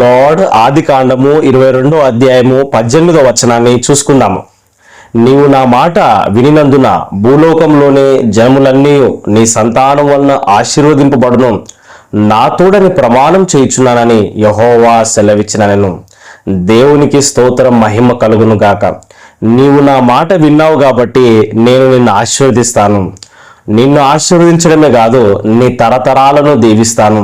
Lord ఆది కాండము ఇరవై రెండో అధ్యాయము పద్దెనిమిదో వచనాన్ని చూసుకుందాము. నీవు నా మాట వినినందున భూలోకంలోని జనములన్నీ నీ సంతానం వలన ఆశీర్వదింపబడును. నాతోడని ప్రమాణం చేయుచున్నానని యహోవా సెలవిచ్చిన నేను దేవునికి స్తోత్రం మహిమ కలుగును గాక. నీవు నా మాట విన్నావు కాబట్టి నేను నిన్ను ఆశీర్వదిస్తాను. నిన్ను ఆశీర్వదించడమే కాదు నీ తరతరాలను దీవిస్తాను.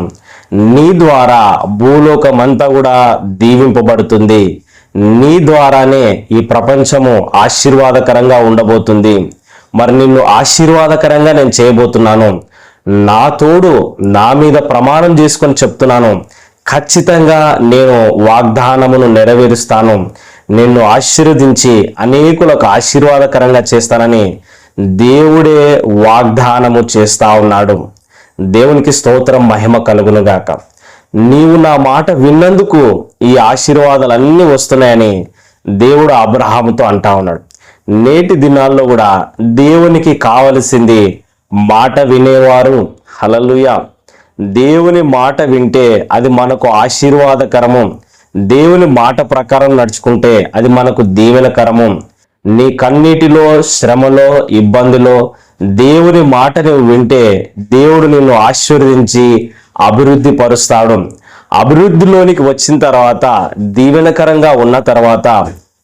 నీ ద్వారా భూలోకమంతా కూడా దీవింపబడుతుంది. నీ ద్వారానే ఈ ప్రపంచము ఆశీర్వాదకరంగా ఉండబోతుంది. మరి నిన్ను ఆశీర్వాదకరంగా నేను చేయబోతున్నాను. నా తోడు నా మీద ప్రమాణం చేసుకొని చెప్తున్నాను. ఖచ్చితంగా నేను వాగ్దానమును నెరవేరుస్తాను. నిన్ను ఆశీర్వదించి అనేకులకు ఆశీర్వాదకరంగా చేస్తానని దేవుడే వాగ్దానము చేస్తా ఉన్నాడు. దేవునికి స్తోత్రం మహిమ కలుగునుగాక. నీవు నా మాట విన్నందుకు ఈ ఆశీర్వాదాలన్నీ వస్తున్నాయని దేవుడు అబ్రహాముతో అంటా ఉన్నాడు. నేటి దినాల్లో కూడా దేవునికి కావలసింది మాట వినేవారు. హలలుయ దేవుని మాట వింటే అది మనకు ఆశీర్వాదకరము. దేవుని మాట ప్రకారం నడుచుకుంటే అది మనకు దీవెనకరము. నీ కన్నీటిలో శ్రమలో ఇబ్బందిలో దేవుని మాట నువ్వు వింటే దేవుడు నిన్ను ఆశీర్వదించి అభివృద్ధి పరుస్తాడు. అభివృద్ధిలోనికి వచ్చిన తర్వాత దీవెనకరంగా ఉన్న తర్వాత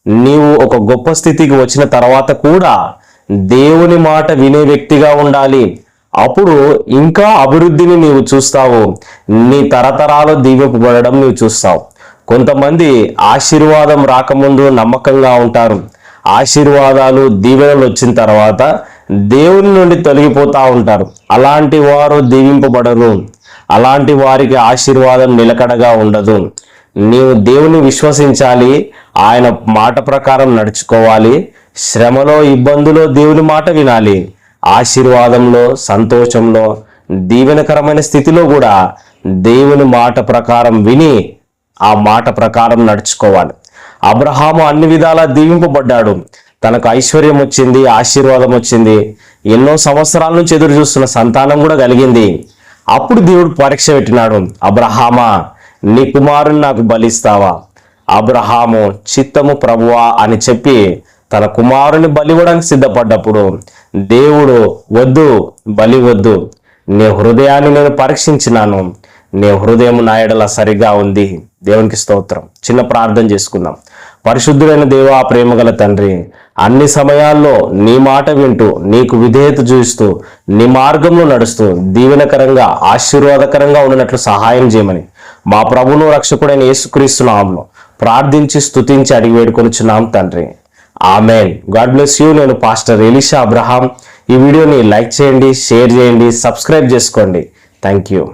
నీవు ఒక గొప్ప స్థితికి వచ్చిన తర్వాత కూడా దేవుని మాట వినే వ్యక్తిగా ఉండాలి. అప్పుడు ఇంకా అభివృద్ధిని నీవు చూస్తావు. నీ తరతరాలు దీవింపబడడం నీవు చూస్తావు. కొంతమంది ఆశీర్వాదం రాకముందు నమ్మకంగా ఉంటారు. ఆశీర్వాదాలు దీవెనలు వచ్చిన తర్వాత దేవుని నుండి తొలగిపోతూ ఉంటారు. అలాంటి వారు దీవింపబడరు. అలాంటి వారికి ఆశీర్వాదం నిలకడగా ఉండదు. నీవు దేవుని విశ్వసించాలి. ఆయన మాట ప్రకారం నడుచుకోవాలి. శ్రమలో ఇబ్బందులో దేవుని మాట వినాలి. ఆశీర్వాదంలో సంతోషంలో దీవెనకరమైన స్థితిలో కూడా దేవుని మాట ప్రకారం విని ఆ మాట ప్రకారం నడుచుకోవాలి. అబ్రహాము అన్ని విధాలా దీవింపబడ్డాడు. తనకు ఐశ్వర్యం వచ్చింది ఆశీర్వాదం వచ్చింది. ఎన్నో సంవత్సరాల నుంచి ఎదురు చూస్తున్న సంతానం కూడా కలిగింది. అప్పుడు దేవుడు పరీక్ష పెట్టినాడు అబ్రహామా నీ కుమారుని నాకు బలిస్తావా? అబ్రహాము చిత్తము ప్రభువా అని చెప్పి తన కుమారుని బలి ఇవ్వడానికి సిద్ధపడ్డప్పుడు దేవుడు వద్దు బలి వద్దు. నీ హృదయాన్ని నేను పరీక్షించినాను. నీ హృదయం నాయడలా సరిగా ఉంది. దేవునికి స్తోత్రం. చిన్న ప్రార్థన చేసుకుందాం. పరిశుద్ధుడైన దేవా ప్రేమగల తండ్రి అన్ని సమయాల్లో నీ మాట వింటూ నీకు విధేయత చూస్తూ నీ మార్గంలో నడుస్తూ దీవెనకరంగా ఆశీర్వాదకరంగా ఉన్నట్లు సహాయం చేయమని మా ప్రభును రక్షకుడైన యేసుక్రీస్తు నామంలో ప్రార్థించి స్తుతించి అడిగి వేడుకొనిచున్నాం తండ్రి. ఆమెన్. God bless you. నేను పాస్టర్ ఎలిషా అబ్రహాం. ఈ వీడియోని లైక్ చేయండి షేర్ చేయండి సబ్స్క్రైబ్ చేసుకోండి. Thank you.